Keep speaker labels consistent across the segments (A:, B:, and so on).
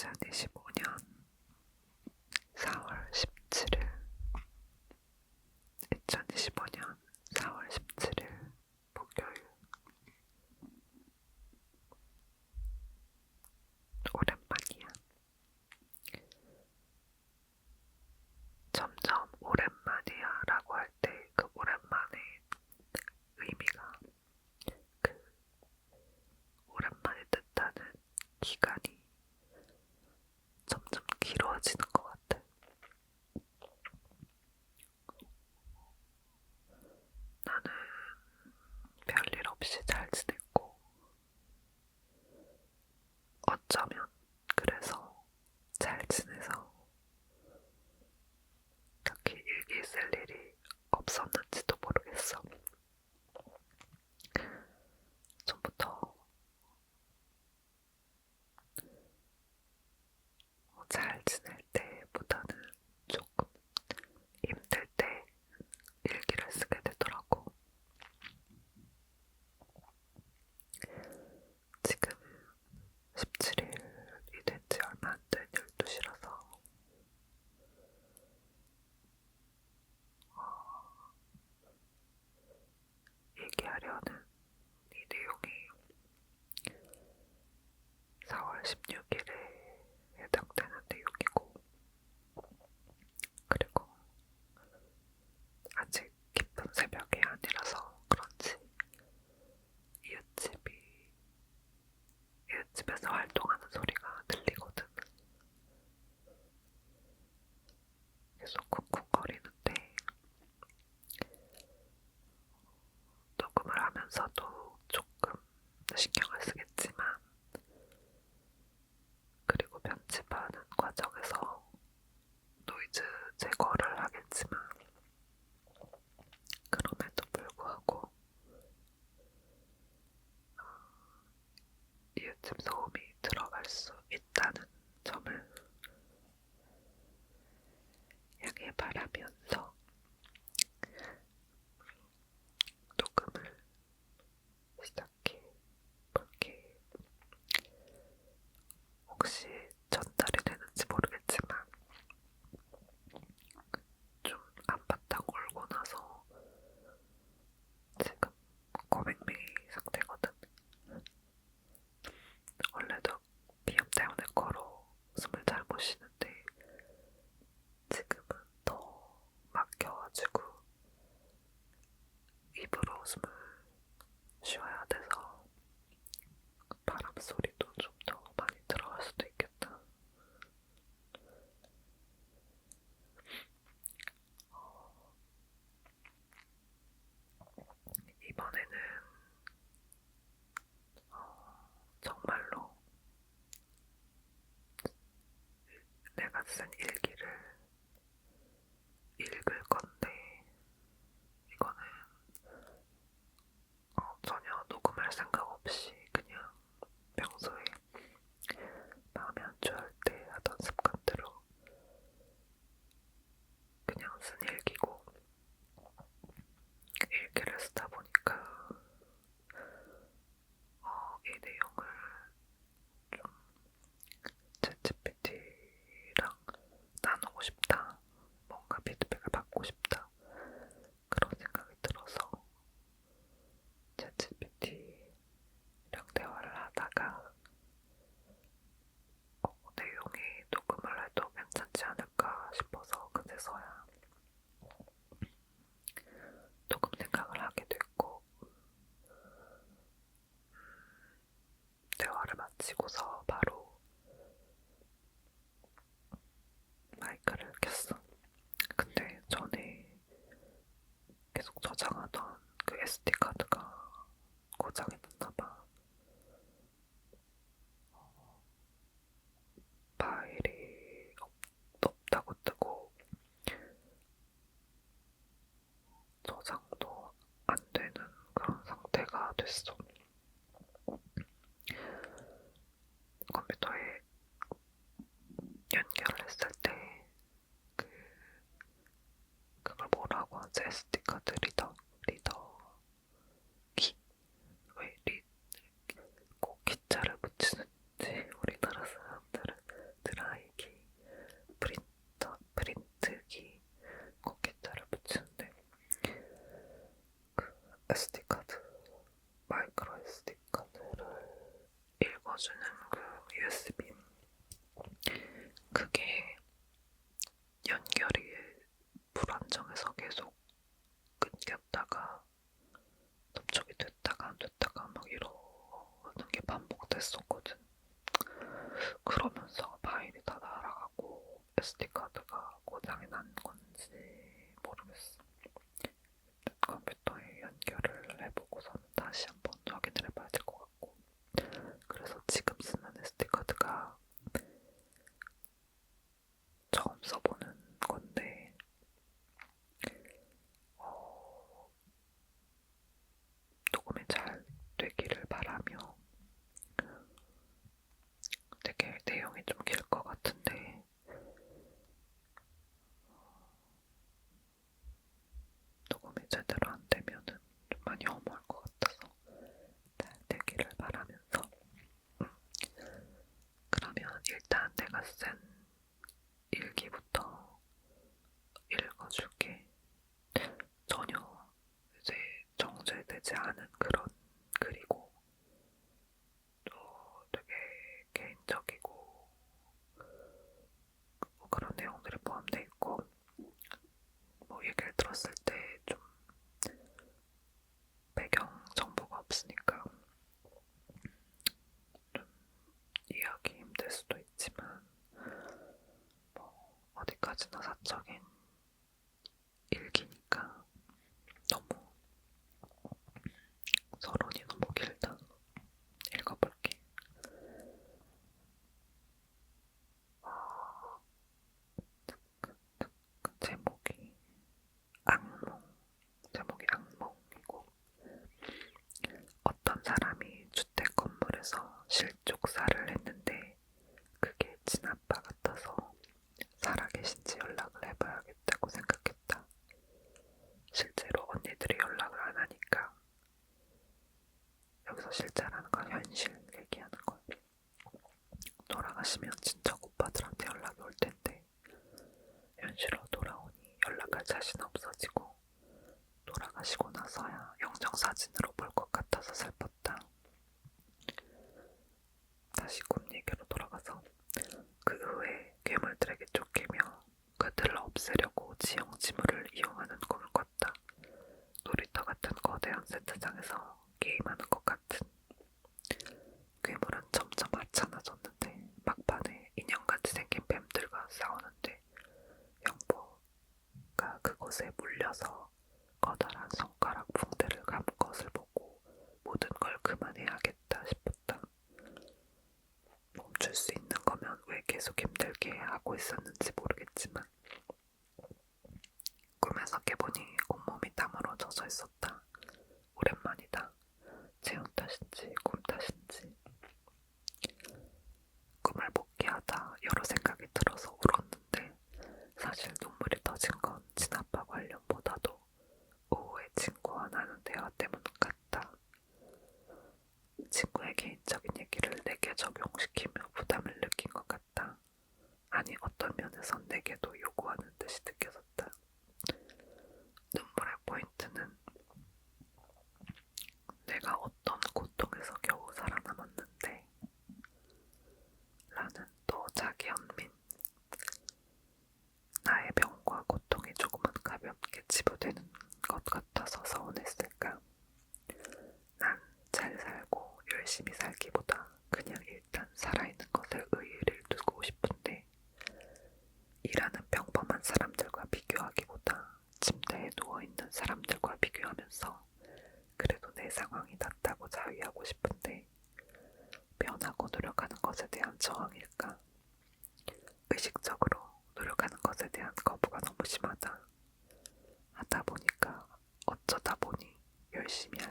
A: 2025년 4월 17일. 2025년 4월 17일. 砂糖 마시고서 8000 돌아가시면 친척 오빠들한테 연락이 올 텐데. 현실로 돌아오니 연락할 자신 없어지고 돌아가시고 나서야 영정사진으로 하면서 그래도 내 상황이 낫다고 자위하고 싶은데 변하고 노력하는 것에 대한 저항일까? 의식적으로 노력하는 것에 대한 거부가 너무 심하다. 하다 보니까 어쩌다 보니 열심히 할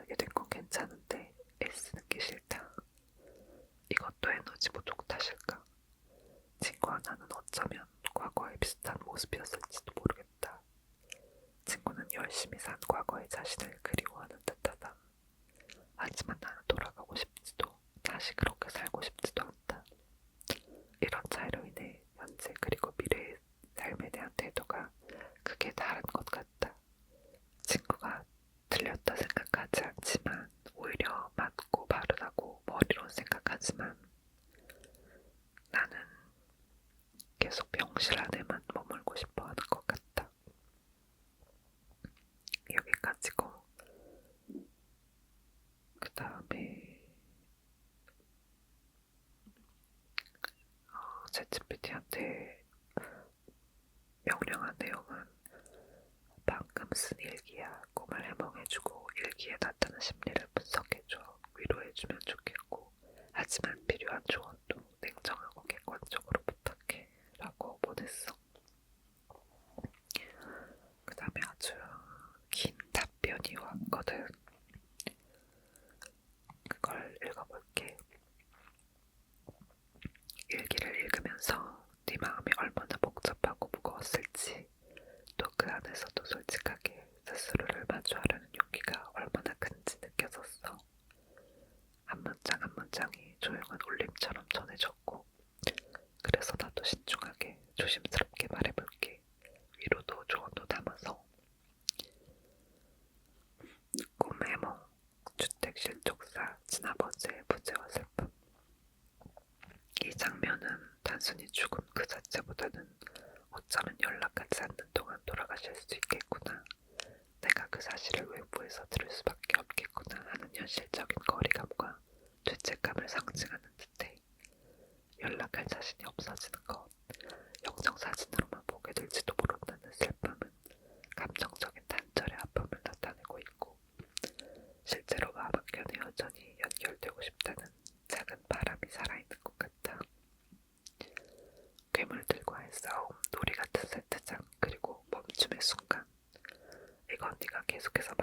A: 울림처럼 전해졌고 그래서 나도 신중하게 조심스럽게 eso que esa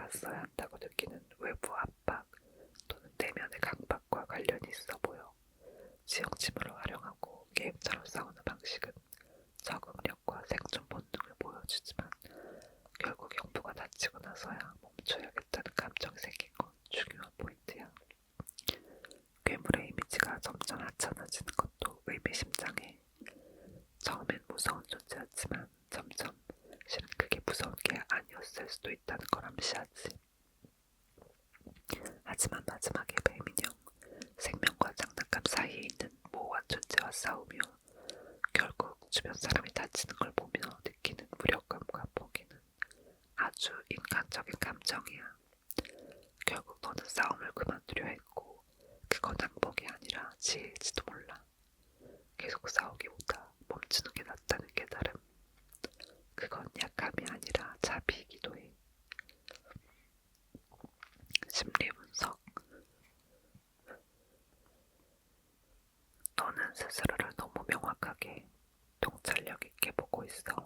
A: 스스로를 너무 명확하게 통찰력 있게 보고 있어.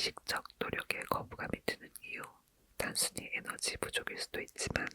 A: 의식적 노력에 거부감이 드는 이유, 단순히 에너지 부족일 수도 있지만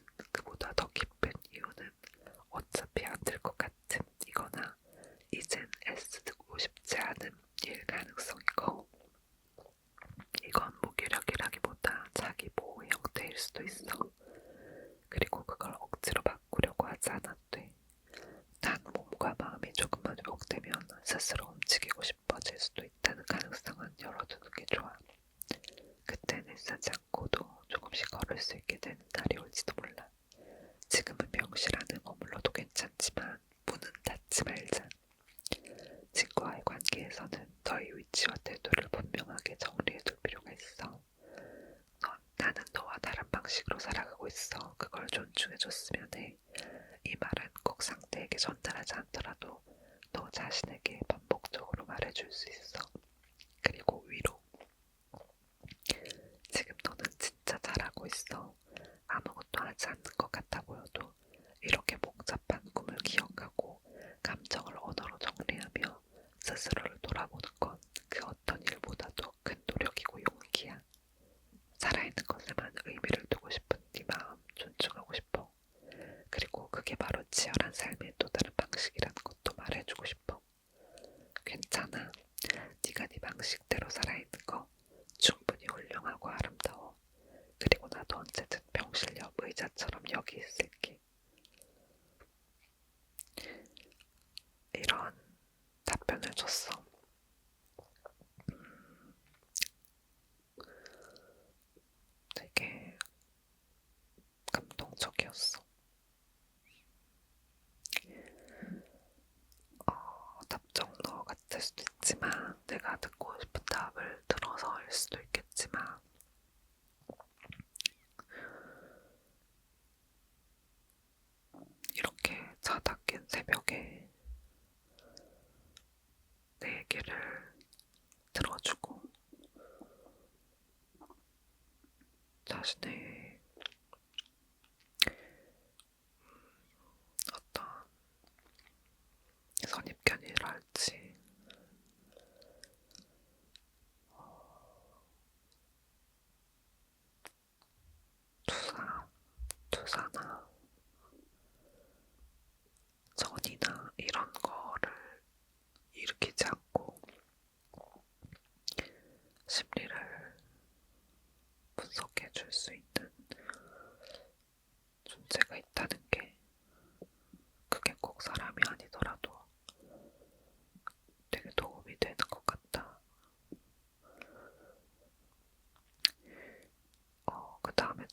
A: last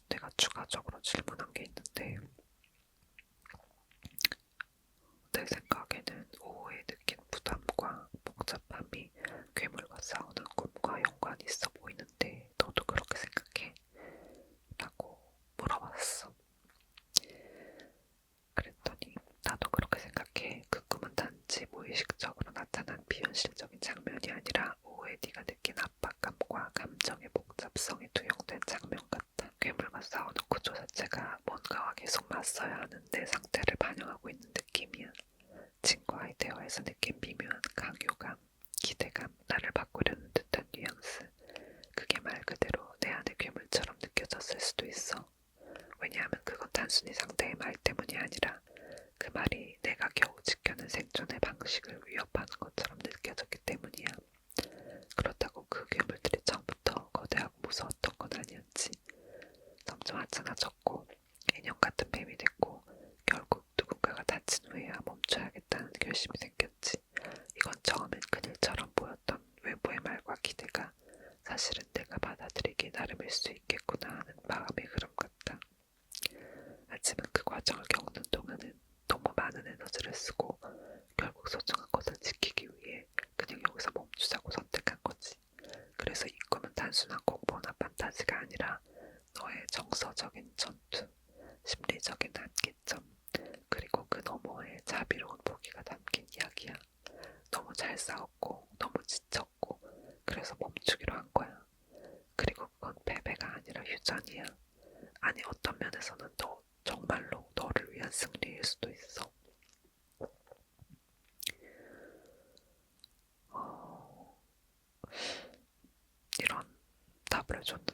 A: 내가 추가적으로 질문한 게 있는데 내 생각에는 오후에 느낀 부담과 복잡함이 괴물과 싸우는 꿈과 연관이 있어 보이는데 너도 그렇게 생각해? 라고 물어봤어. 그랬더니 나도 그렇게 생각해. 그 꿈은 단지 무의식적으로 나타난 비현실적인 장면이 아니라 오후에 네가 제가 뭔가와 계속 맞서야 하는데 상태를 줬다.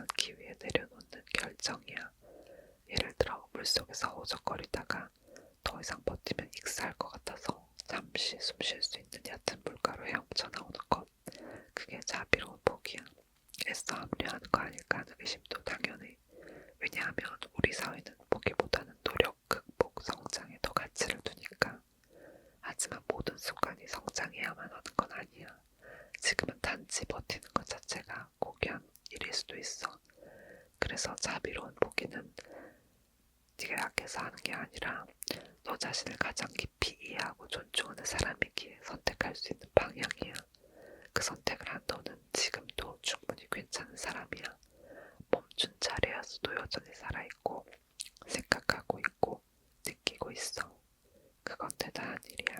A: 않기 위해 내려놓는 결정이야. 예를 들어 물속에서 오적거리다가 더 이상 버티면 익사할 것 같아서 잠시 숨 쉴 수 있는 얕은 물가로 헤엄쳐 나오는 것. 그게 자비로운 포기야. 애써 합류하는 거 아닐까 하는 의심도 당연해. 왜냐하면 우리 사회는 포기보다는 자비로운 보기는 네가 약해서 하는 게 아니라 너 자신을 가장 깊이 이해하고 존중하는 사람이기에 선택할 수 있는 방향이야. 그 선택을 한 너는 지금도 충분히 괜찮은 사람이야. 멈춘 자리에서도 여전히 살아있고 생각하고 있고 느끼고 있어. 그건 대단한 일이야.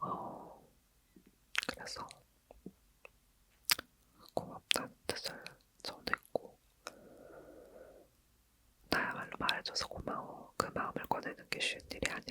A: 어, 그래서 느낄 수 있는 일이 아니에요.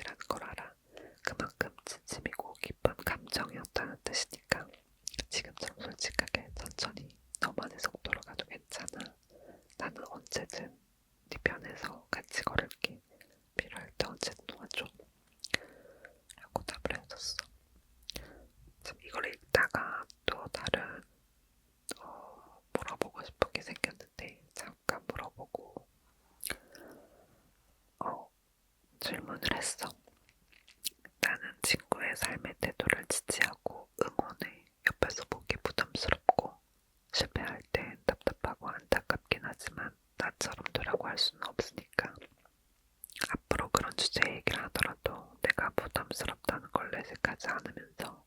A: 주제 얘기를 하더라도 내가 부담스럽다는 걸 내색하지 않으면서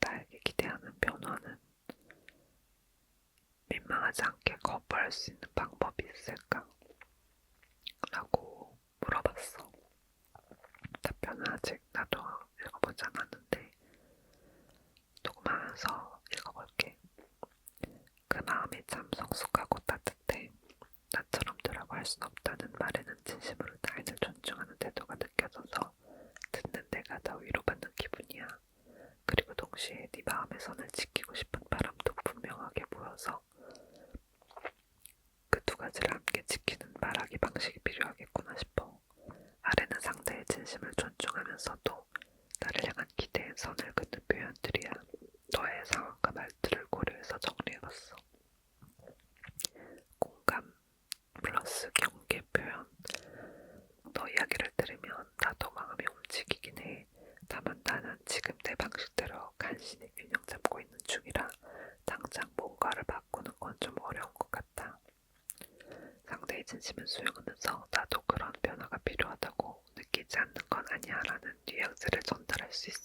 A: 나에게 기대하는 변화는 민망하지 않게 거부할 수 있는 방법이 있을까? 라고 물어봤어. 답변은 아직 나도 읽어보지 않았는데 녹음하면서 읽어볼게. 그 마음이 참 성숙하고 따뜻해. 나처럼 들라고 할 순 없. 플러스 경계 표현. 너 이야기를 들으면 나도 마음이 움직이긴 해. 다만 나는 지금 내 방식대로 간신히 균형 잡고 있는 중이라 당장 뭔가를 바꾸는 건 좀 어려운 것 같다. 상대의 진심을 수용하면서 나도 그런 변화가 필요하다고 느끼지 않는 건 아니야라는 뉘앙스를 전달할 수 있어.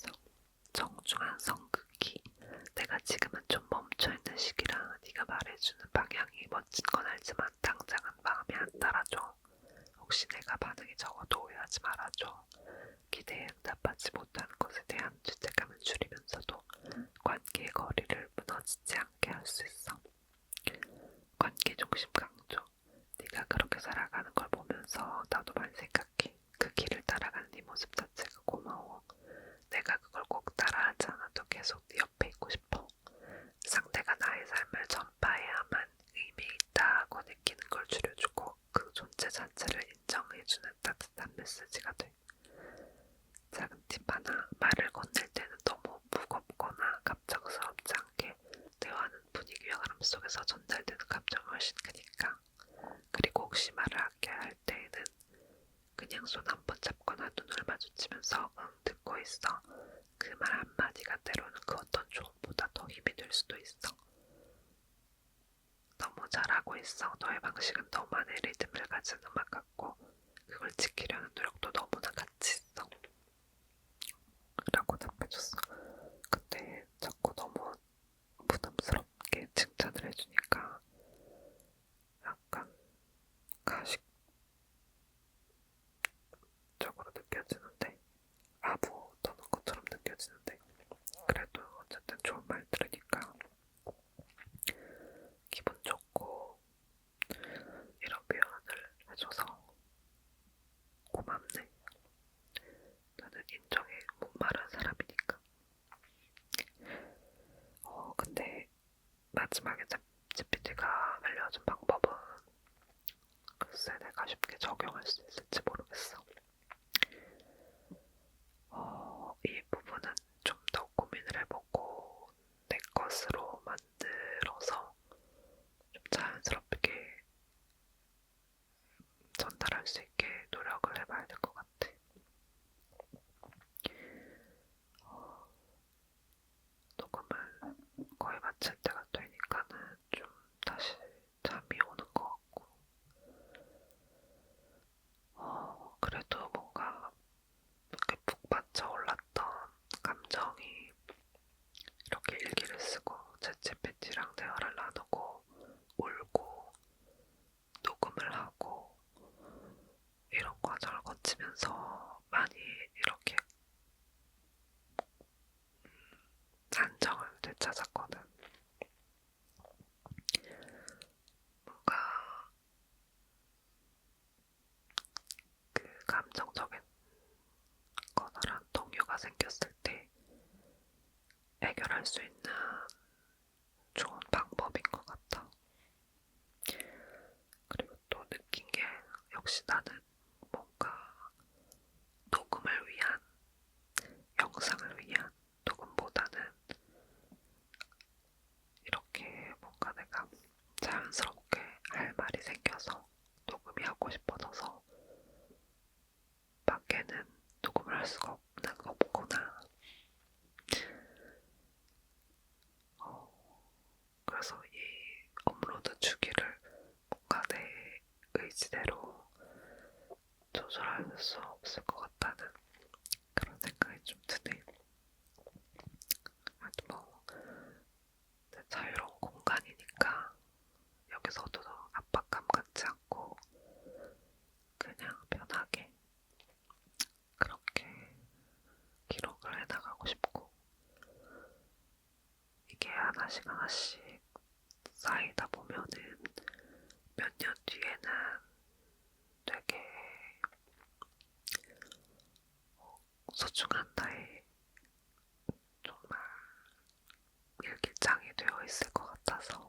A: 적용할 수 있을지 싶어져서 녹음이 하고 싶어져서 밖에는 녹음을 할 수가 없고 하나씩 쌓이다 보면은 몇년 뒤에는 되게 소중한 나의 정말 일기장이 되어 있을 것 같아서